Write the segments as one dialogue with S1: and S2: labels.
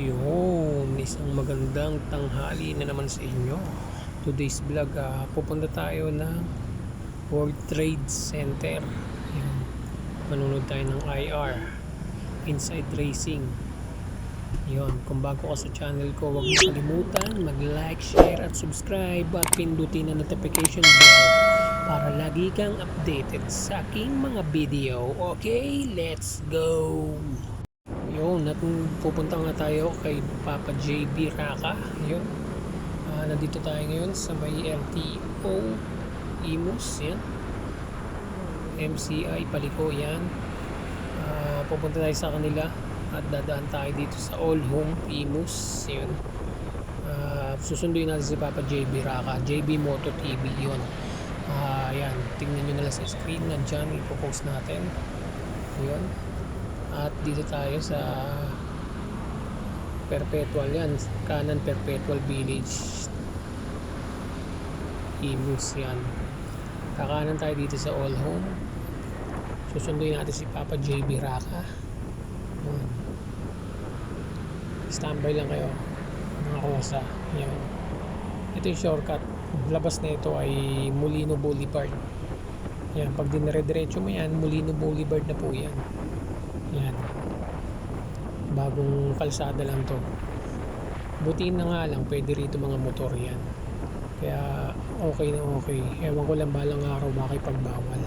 S1: Yun, isang magandang tanghali na naman sa inyo. Today's vlog, ah, pupunta tayo ng World Trade Center. Yan. Manunod tayo ng IR, Inside Racing. Yun, kung bago ka sa channel ko, huwag mo kalimutan mag-like, share at subscribe at pindutin ang notification bell para lagi kang updated sa aking mga video. Okay, let's go! Yun, at pupunta nga tayo kay Papa JB Raka. Yun. Ah, nandito tayo ngayon sa may LTO Imus. Yan. MCI Paliko. Yan. Ah, pupunta tayo sa kanila at dadaan tayo dito sa All Home Imus. Yun. Ah, susunduin natin si Papa JB Raka. JB Moto TV. Yun. Ah, yan. Tingnan nyo na lang sa screen. Nandyan. Ipopost natin. Yun. At dito tayo sa Perpetual yan. Kanan Perpetual Village. Imus yan. Kakanan tayo dito sa All Home. Susunduin natin si Papa JB Raka. Standby lang kayo. Mga kuwasa. Yan. Ito yung shortcut. Labas na ito ay Molino Boulevard. Yan. Pag dinire-diretso mo yan, Molino Boulevard na po yan. Yan. Bagong kalsada lang to. Butiin na nga lang, pwede rito mga motor yan. Kaya okay na okay. Ewan ko lang balang araw makipagbawal.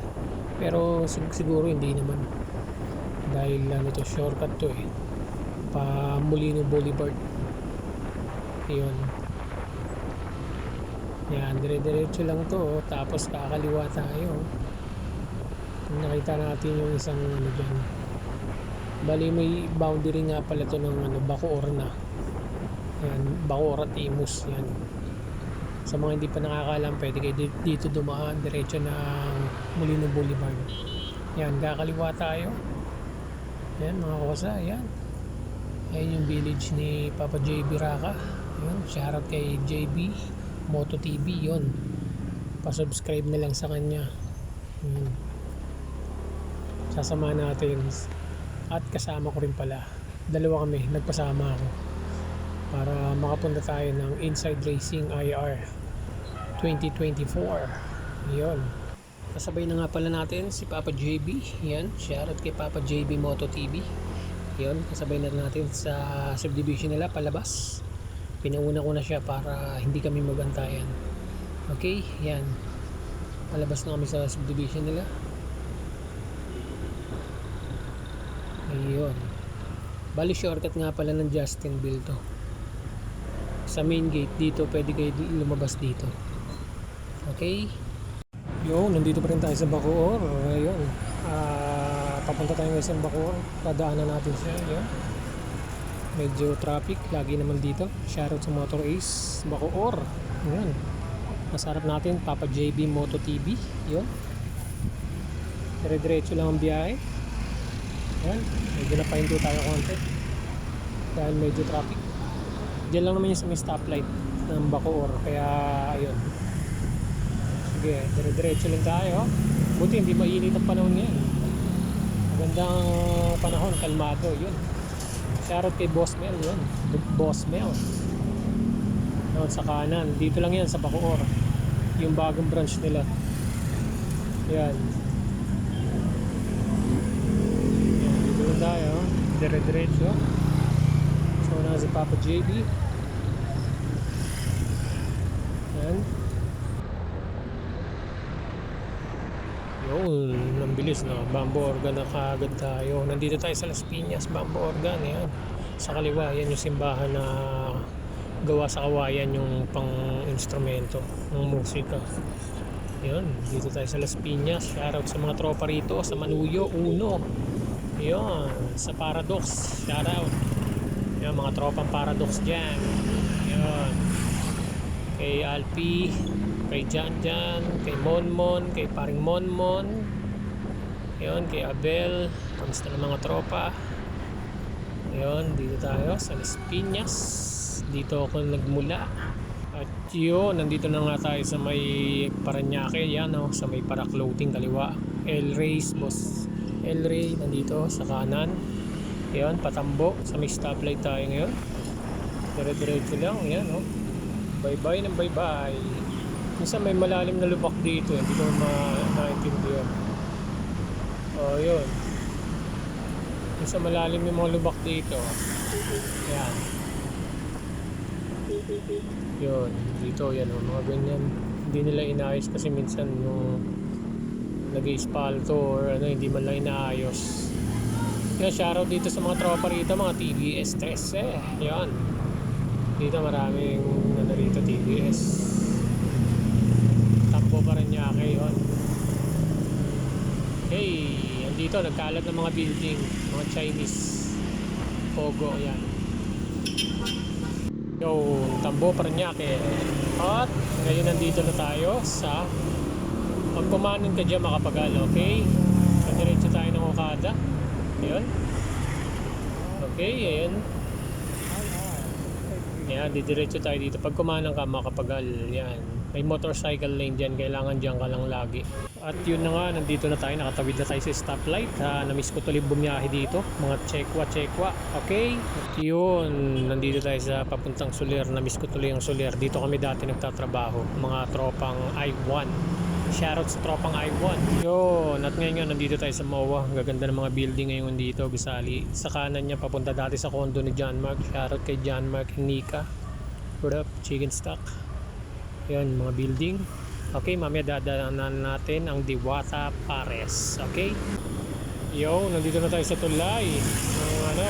S1: Pero sig- siguro hindi naman. Dahil ano to, shortcut to eh. Pa Molino Boulevard. Yun. Yan, dire-diretso lang to. oh. Tapos kakaliwa tayo. Nakita natin yung isang ano dyan. Bali may boundary nga pala to ng ano, Bacoor na. Yan, Bacoor at Imus yan. Sa mga hindi pa nakakaalam, pwede kayo di- dito dumaan diretso ng Molino Boulevard. Yan, kakaliwa tayo. Yan, mga kosa, yan. Ayan yung village ni Papa JB Raka. Yan, shoutout kay JB Moto TV, yun. Pa-subscribe na lang sa kanya. Yan. Sasama natin at kasama ko rin pala. Dalawa kami nagpasama ako. Para makapunta tayo ng Inside Racing IR 2024 yun. Kasabay na nga pala natin si Papa JB yan shoutout kay Papa JB Moto TV yun kasabay na natin sa subdivision nila palabas. Pinauna ko na siya para hindi kami magantayan okay yan. Palabas na kami sa subdivision nila Ayun. Bali shortcut nga pala ng Justinville to. Sa main gate dito, pwede kayo lumabas dito. Okay? Yo, nandito pa rin tayo sa Bacoor. Ayun. Ah, papunta tayo ngayon sa Bacoor. Padaanan natin siya. Ayun. Medyo traffic. Lagi naman dito. Shoutout sa Motor Ace. Bacoor. Ayun. Masarap natin. Papa JB Moto TV. Yun. Dire-diretso lang ang biyahe. Yan, medyo napahinto tayo konti. Dahil medyo traffic. Diyan lang naman yung may stoplight ng Bacoor. Kaya, ayun. Sige, dire-diretso lang tayo. Buti hindi mainit ang panahon ngayon. Magandang panahon, kalmado, yun. Shoutout kay Boss Mel, yun. Boss Mel. Yun, sa kanan. Dito lang yan, sa Bacoor. Yung bagong branch nila. Yan, dito lang tayo. Dire-diretso. So, na si Papa JB. Yan. Yun, ang bilis na. Bamboo organ na kaagad tayo. Nandito tayo sa Las Piñas, bamboo organ. Yan. Sa kaliwa, yan yung simbahan na gawa sa kawayan yung pang instrumento ng musika. Yun, dito tayo sa Las Piñas. Shoutout sa mga tropa rito, sa Manuyo, Uno. Yun, sa Paradox. Shoutout. Yun, mga tropang Paradox dyan. Yun. Kay Alpi, kay Jan Jan, kay Monmon, kay Paring Monmon. Yun, kay Abel. Kamusta ng mga tropa? Yun, dito tayo sa Las Piñas. Dito ako nagmula. At yun, nandito na nga tayo sa may Paranaque, yan oh, sa may Paraclothing kaliwa. El Rey's boss. El Rey nandito sa kanan. Yun, patambo sa may stoplight tayo ngayon. Dire-diretso lang, yan oh. Bye-bye ng bye-bye. Minsan may malalim na lubak dito, hindi ko ma maintindihan. Oh, yun. Minsan malalim yung mga lubak dito. Yan. Yun, dito yan oh, mga ganyan. Hindi nila inayos kasi minsan yung nag-ispalto or ano, hindi man lang inaayos. Yan, shoutout dito sa mga tropa rito, mga TBS 13. Yan. Dito maraming ano rito TBS. Tampo pa rin niya kay yun. Hey, andito nagkalat ng mga building, mga Chinese. Pogo, yan. Yo, Tambo Paranaque. At ngayon nandito na tayo sa pag kumanan ka dyan makapagal, okay? Padiretso tayo ng Okada. Ayun. Okay, ayan. Yan, didiretso tayo dito. Pag kumanan ka makapagal, yan. May motorcycle lane dyan, kailangan dyan ka lang lagi. At yun na nga, nandito na tayo, nakatawid na tayo sa stoplight. Ha, namiss ko tuloy bumiyahe dito. Mga chekwa, chekwa. Okay? At yun, nandito tayo sa papuntang Soler. Namiss ko tuloy yung Soler. Dito kami dati nagtatrabaho. Mga tropang I-1. Shoutout sa tropang I-1. Yun, at ngayon nga, nandito tayo sa MOA. Gaganda ng mga building ngayon dito, Gusali. Sa kanan niya, papunta dati sa condo ni John Mark. Shoutout kay John Mark Nika. What up, chicken stock. Yan, mga building. Okay, mamaya dadaanan natin ang Diwata Pares. Okay? Yo, nandito na tayo sa tulay. Ang ano,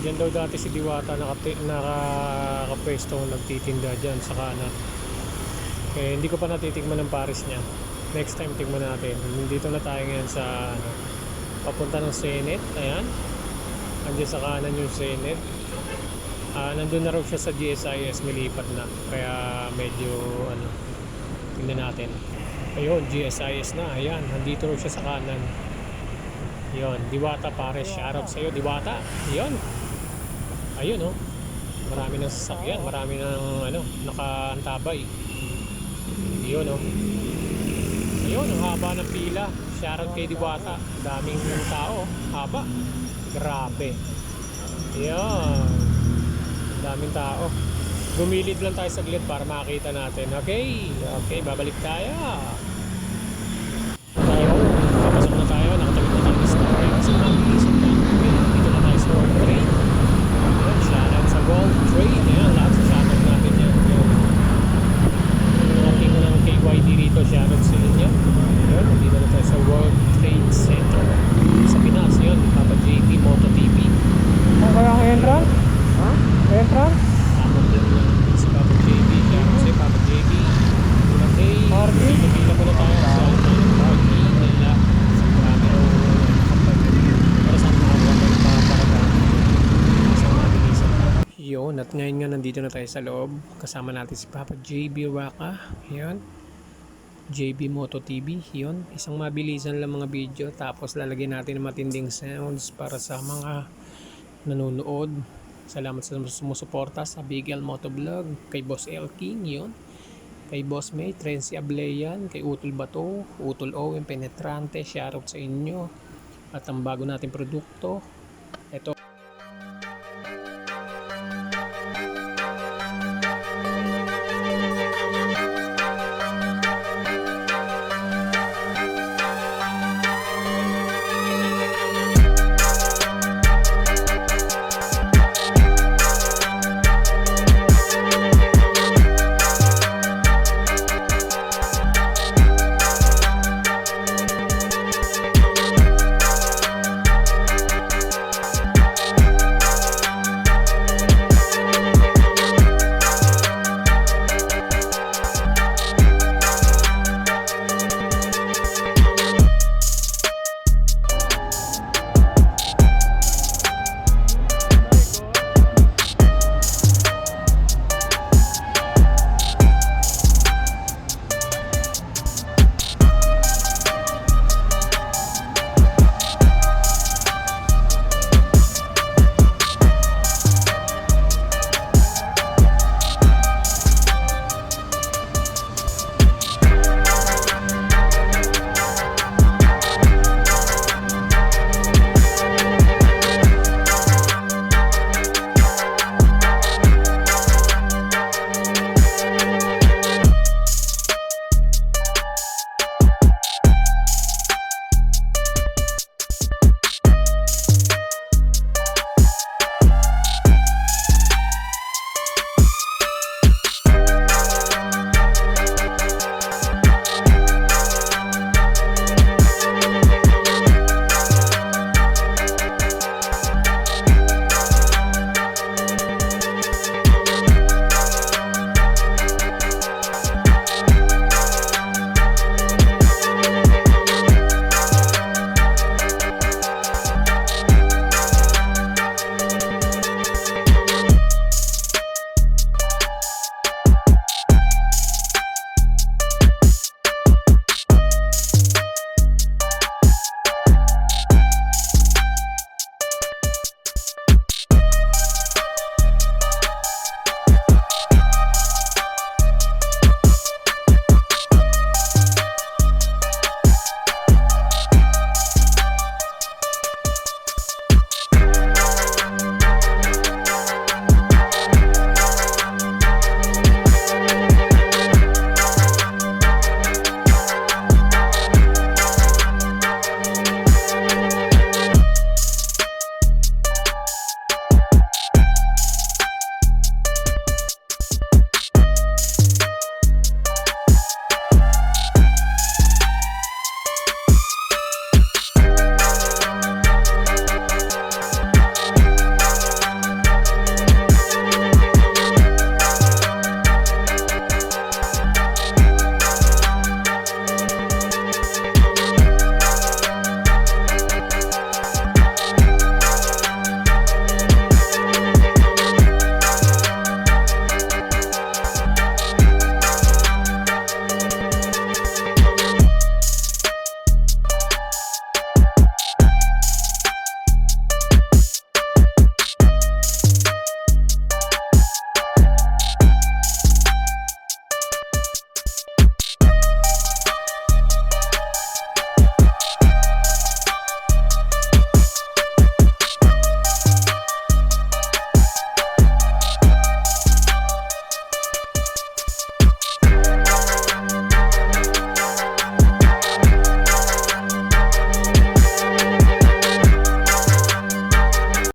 S1: Diyan daw dati si Diwata nakati, nakakapwesto nagtitinda dyan sa kanan. Eh, hindi ko pa natitikman ng Paris niya. Next time tigman natin. Nandito na tayo ngayon sa ano, papunta ng Senate. Ayan. Andiyan sa kanan yung Senate. Ah, nandun na raw siya sa GSIS, milipat na. Kaya medyo ano, tingnan natin. Ayun, GSIS na. Ayan, nandito raw siya sa kanan. Yun, Diwata pare, shoutout sa'yo, Diwata. Yun. Ayun, oh. Marami ng sasakyan, marami ng ano, nakaantabay. Yun, oh. Ayun, ang haba ng pila. Shoutout kay Diwata. Daming tao, haba. Grabe. Yan. Daming tao. Gumilid lang tayo saglit para makita natin. Okay. Okay, babalik. Tayo. Papasok na tayo. Nakatawid na tayo sa story. Kasi mabilisan na. Okay, dito na tayo sa World Trade. Ayan, shoutout sa World Trade. Ayan, lahat sa shoutout natin yan. Ayan. Yung mga team ng KYD rito, shoutout sa inyo. Ayan, dito na tayo sa World Trade Center. Sa Pinas, yun. Papa JP Moto TV.
S2: Ang kayang entrance?
S1: Ha?
S2: Entrance?
S1: Tama din lang si Papa JB. Kaya kasi Papa JB. Okay.
S2: RD?
S1: Pila ko na tayo sa RD nila. Marami raw para sa mga kapag paparaga. Sa mga bilisan. Yun, at nandito na tayo sa loob. Kasama natin si Papa JB Waka. Yun. JB Moto TV, yun. Isang mabilisan lang mga video. Tapos lalagyan natin ng matinding sounds para sa mga nanonood. Salamat sa sumusuporta sa Big L Motovlog, kay Boss L King, yun. Kay Boss May, Trency Ableyan, kay Utol Bato, Utol Owen Penetrante, shoutout sa inyo. At ang bago nating produkto,